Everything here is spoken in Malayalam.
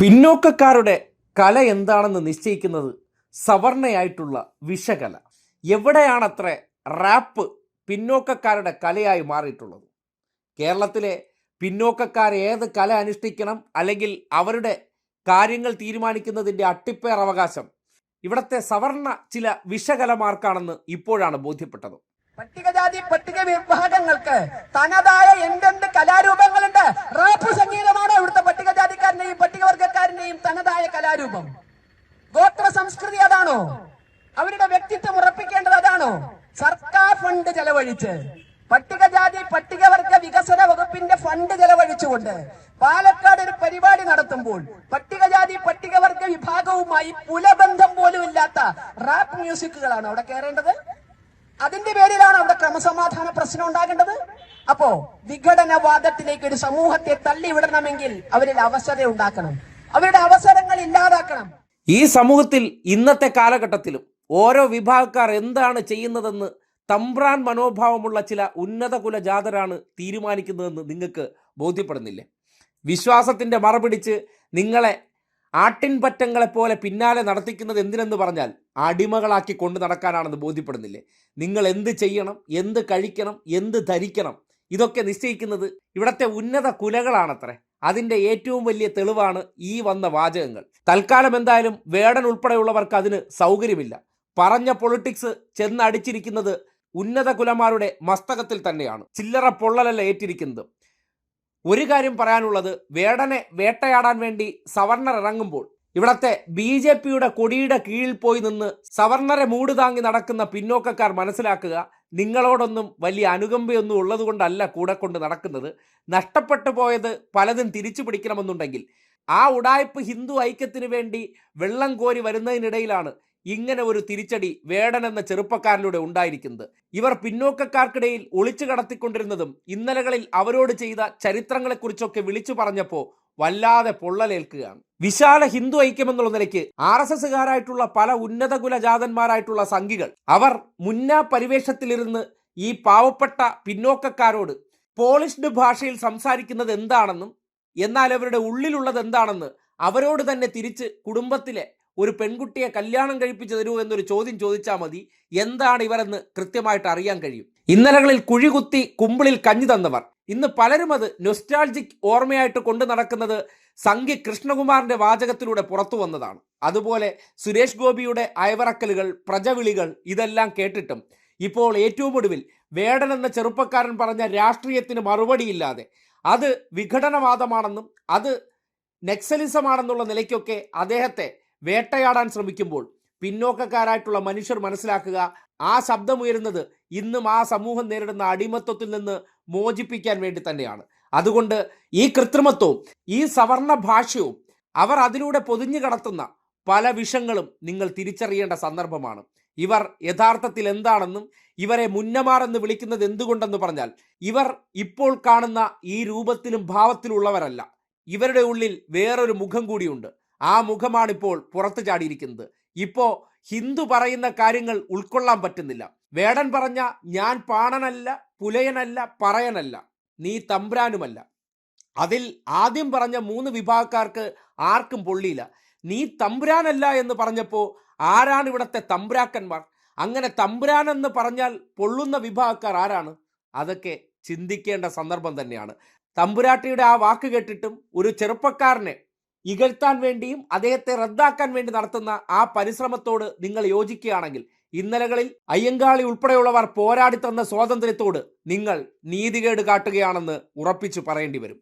പിന്നോക്കക്കാരുടെ കല എന്താണെന്ന് നിശ്ചയിക്കുന്നത് സവർണയായിട്ടുള്ള വിഷകല. എവിടെയാണത്ര റാപ്പ് പിന്നോക്കക്കാരുടെ കലയായി മാറിയിട്ടുള്ളത്? കേരളത്തിലെ പിന്നോക്കക്കാർ ഏത് കല അനുഷ്ഠിക്കണം അല്ലെങ്കിൽ അവരുടെ കാര്യങ്ങൾ തീരുമാനിക്കുന്നതിന്റെ അട്ടിപ്പേർ അവകാശം? ഇവിടത്തെ സവർണ ചില വിഷകലമാർക്കാണെന്ന് ഇപ്പോഴാണ് ബോധ്യപ്പെട്ടത്. പട്ടികജാതി പട്ടിക വിഭാഗങ്ങൾക്ക് തനതായ എന്തെന്ത് സംസ്കൃതി അതാണോ? അവരുടെ വ്യക്തിത്വം ഉറപ്പിക്കേണ്ടത് അതാണോ? സർക്കാർ ഫണ്ട് ചെലവഴിച്ച് പട്ടികജാതി പട്ടികവർഗ വികസന വകുപ്പിന്റെ ഫണ്ട് ചെലവഴിച്ചുകൊണ്ട് പാലക്കാട് ഒരു പരിപാടി നടത്തുമ്പോൾ പട്ടികജാതി പട്ടികവർഗ വിഭാഗവുമായി പുലബന്ധം പോലും ഇല്ലാത്ത റാപ്പ് മ്യൂസിക്കുകളാണ് അവിടെ കയറേണ്ടത്. അതിന്റെ പേരിലാണ് അവിടെ ക്രമസമാധാന പ്രശ്നം ഉണ്ടാകേണ്ടത്. അപ്പോ വിഘടനവാദത്തിലേക്ക് ഒരു സമൂഹത്തെ തള്ളിവിടണമെങ്കിൽ അവരിൽ അവസരം ഉണ്ടാക്കണം. അവരുടെ അവസരങ്ങൾ ഇല്ലാതാക്കണം. ഈ സമൂഹത്തിൽ ഇന്നത്തെ കാലഘട്ടത്തിലും ഓരോ വിഭാഗക്കാർ എന്താണ് ചെയ്യുന്നതെന്ന് തമ്പ്രാൻ മനോഭാവമുള്ള ചില ഉന്നത കുലജാതരാണ് തീരുമാനിക്കുന്നതെന്ന് നിങ്ങൾക്ക് ബോധ്യപ്പെടുന്നില്ലേ? വിശ്വാസത്തിന്റെ മറപിടിച്ച് നിങ്ങളെ ആട്ടിൻപറ്റങ്ങളെ പോലെ പിന്നാലെ നടത്തിക്കുന്നത് എന്തിനെന്ന് പറഞ്ഞാൽ അടിമകളാക്കി കൊണ്ടു നടക്കാനാണെന്ന് ബോധ്യപ്പെടുന്നില്ലേ? നിങ്ങൾ എന്ത് ചെയ്യണം എന്ത് കഴിക്കണം എന്ത് ധരിക്കണം ഇതൊക്കെ നിശ്ചയിക്കുന്നത് ഇവിടുത്തെ ഉന്നത കുലകളാണത്രേ അതിന്റെ ഏറ്റവും വലിയ തെളിവാണ് ഈ വന്ന വാചകങ്ങൾ. തൽക്കാലം എന്തായാലും വേടൻ ഉൾപ്പെടെയുള്ളവർക്ക് അതിന് സൗകര്യമില്ല. പറഞ്ഞ പൊളിറ്റിക്സ് ചെന്നടിച്ചിരിക്കുന്നത് ഉന്നത കുലമാരുടെ മസ്തകത്തിൽ തന്നെയാണ്. ചില്ലറ പൊള്ളലല്ല ഏറ്റിരിക്കുന്നത്. ഒരു കാര്യം പറയാനുള്ളത് വേടനെ വേട്ടയാടാൻ വേണ്ടി സവർണർ ഇറങ്ങുമ്പോൾ ഇവിടത്തെ ബി ജെ പിയുടെ കൊടിയുടെ കീഴിൽ പോയി നിന്ന് സവർണരെ മൂട് താങ്ങി നടക്കുന്ന പിന്നോക്കക്കാർ മനസ്സിലാക്കുക നിങ്ങളോടൊന്നും വലിയ അനുകമ്പയൊന്നും ഉള്ളതുകൊണ്ടല്ല കൂടെ കൊണ്ട് നടക്കുന്നത്. നഷ്ടപ്പെട്ടു പോയത് പലതും തിരിച്ചു പിടിക്കണമെന്നുണ്ടെങ്കിൽ ആ ഉടായ്പ് ഹിന്ദു ഐക്യത്തിന് വേണ്ടി വെള്ളം കോരി വരുന്നതിനിടയിലാണ് ഇങ്ങനെ ഒരു തിരിച്ചടി വേടൻ എന്ന ചെറുപ്പക്കാരിലൂടെ ഉണ്ടായിരിക്കുന്നത്. ഇവർ പിന്നോക്കക്കാർക്കിടയിൽ ഒളിച്ചു കടത്തിക്കൊണ്ടിരുന്നതും ഇന്നലകളിൽ അവരോട് ചെയ്ത ചരിത്രങ്ങളെക്കുറിച്ചൊക്കെ വിളിച്ചു പറഞ്ഞപ്പോൾ വല്ലാതെ പൊള്ളലേൽക്കുകയാണ്. വിശാല ഹിന്ദു ഐക്യം എന്നുള്ള നിലയ്ക്ക് ആർ എസ് എസുകാരായിട്ടുള്ള പല ഉന്നത കുലജാതന്മാരായിട്ടുള്ള സംഘികൾ അവർ മുന്നാ പരിവേഷത്തിലിരുന്ന് ഈ പാവപ്പെട്ട പിന്നോക്കക്കാരോട് പോളിഷ്ഡ് ഭാഷയിൽ സംസാരിക്കുന്നത് എന്താണെന്നും എന്നാൽ അവരുടെ ഉള്ളിലുള്ളത് എന്താണെന്ന് അവരോട് തന്നെ തിരിച്ച് കുടുംബത്തിലെ ഒരു പെൺകുട്ടിയെ കല്യാണം കഴിപ്പിച്ചു തരൂ എന്നൊരു ചോദ്യം ചോദിച്ചാൽ മതി. എന്താണ് ഇവരെന്ന് കൃത്യമായിട്ട് അറിയാൻ കഴിയും. ഇന്നലകളിൽ കുഴികുത്തി കുമ്പിളിൽ കഞ്ഞി തന്നവർ. ഇന്ന് പലരും അത് നൊസ്റ്റാൾജിക് ഓർമ്മയായിട്ട് കൊണ്ടു നടക്കുന്നത് സംഘി കൃഷ്ണകുമാറിന്റെ വാചകത്തിലൂടെ പുറത്തു വന്നതാണ്. അതുപോലെ സുരേഷ് ഗോപിയുടെ അയവറക്കലുകൾ പ്രജവിളികൾ ഇതെല്ലാം കേട്ടിട്ടും ഇപ്പോൾ ഏറ്റവും ഒടുവിൽ വേടൻ എന്ന ചെറുപ്പക്കാരൻ പറഞ്ഞ രാഷ്ട്രീയത്തിന് മറുപടിയില്ലാതെ അത് വിഘടനവാദമാണെന്നും അത് നെക്സലിസമാണെന്നുള്ള നിലയ്ക്കൊക്കെ അദ്ദേഹത്തെ വേട്ടയാടാൻ ശ്രമിക്കുമ്പോൾ പിന്നോക്കക്കാരായിട്ടുള്ള മനുഷ്യർ മനസ്സിലാക്കുക ആ ശബ്ദമുയരുന്നത് ഇന്നും ആ സമൂഹം നേരിടുന്ന അടിമത്വത്തിൽ നിന്ന് മോചിപ്പിക്കാൻ വേണ്ടി തന്നെയാണ്. അതുകൊണ്ട് ഈ കൃത്രിമത്വവും ഈ സവർണ ഭാഷയും അവർ അതിലൂടെ പൊതിഞ്ഞു കടത്തുന്ന പല വിഷങ്ങളും നിങ്ങൾ തിരിച്ചറിയേണ്ട സന്ദർഭമാണ്. ഇവർ യഥാർത്ഥത്തിൽ എന്താണെന്നും ഇവരെ മുന്നമാരെന്ന് വിളിക്കുന്നത് എന്തുകൊണ്ടെന്ന് പറഞ്ഞാൽ ഇവർ ഇപ്പോൾ കാണുന്ന ഈ രൂപത്തിലും ഭാവത്തിലുള്ളവരല്ല. ഇവരുടെ ഉള്ളിൽ വേറൊരു മുഖം കൂടിയുണ്ട്. ആ മുഖമാണ് ഇപ്പോൾ പുറത്തു ചാടിയിരിക്കുന്നത്. ഇപ്പോ ഹിന്ദു പറയുന്ന കാര്യങ്ങൾ ഉൾക്കൊള്ളാൻ പറ്റുന്നില്ല. വേടൻ പറഞ്ഞ ഞാൻ പാണനല്ല പുലയനല്ല പറയനല്ല നീ തമ്പ്രാനുമല്ല. അതിൽ ആദ്യം പറഞ്ഞ മൂന്ന് വിഭാഗക്കാർക്ക് ആർക്കും പൊള്ളിയില്ല. നീ തമ്പ്രാനല്ല എന്ന് പറഞ്ഞപ്പോൾ ആരാണ് ഇവിടുത്തെ തമ്പ്രാക്കന്മാർ? അങ്ങനെ തമ്പുരാൻ എന്ന് പറഞ്ഞാൽ പൊള്ളുന്ന വിഭാഗക്കാർ ആരാണ്? അതൊക്കെ ചിന്തിക്കേണ്ട സന്ദർഭം തന്നെയാണ്. തമ്പുരാട്ടിയുടെ ആ വാക്ക് കേട്ടിട്ടും ഒരു ചെറുപ്പക്കാരനെ ഇകഴ്ത്താൻ വേണ്ടിയും അദ്ദേഹത്തെ റദ്ദാക്കാൻ വേണ്ടി നടത്തുന്ന ആ പരിശ്രമത്തോട് നിങ്ങൾ യോജിക്കുകയാണെങ്കിൽ ഇന്നലകളിൽ അയ്യങ്കാളി ഉൾപ്പെടെയുള്ളവർ പോരാടി തന്ന സ്വാതന്ത്ര്യത്തോട് നിങ്ങൾ നീതികേട് കാട്ടുകയാണെന്ന് ഉറപ്പിച്ചു പറയേണ്ടി വരും.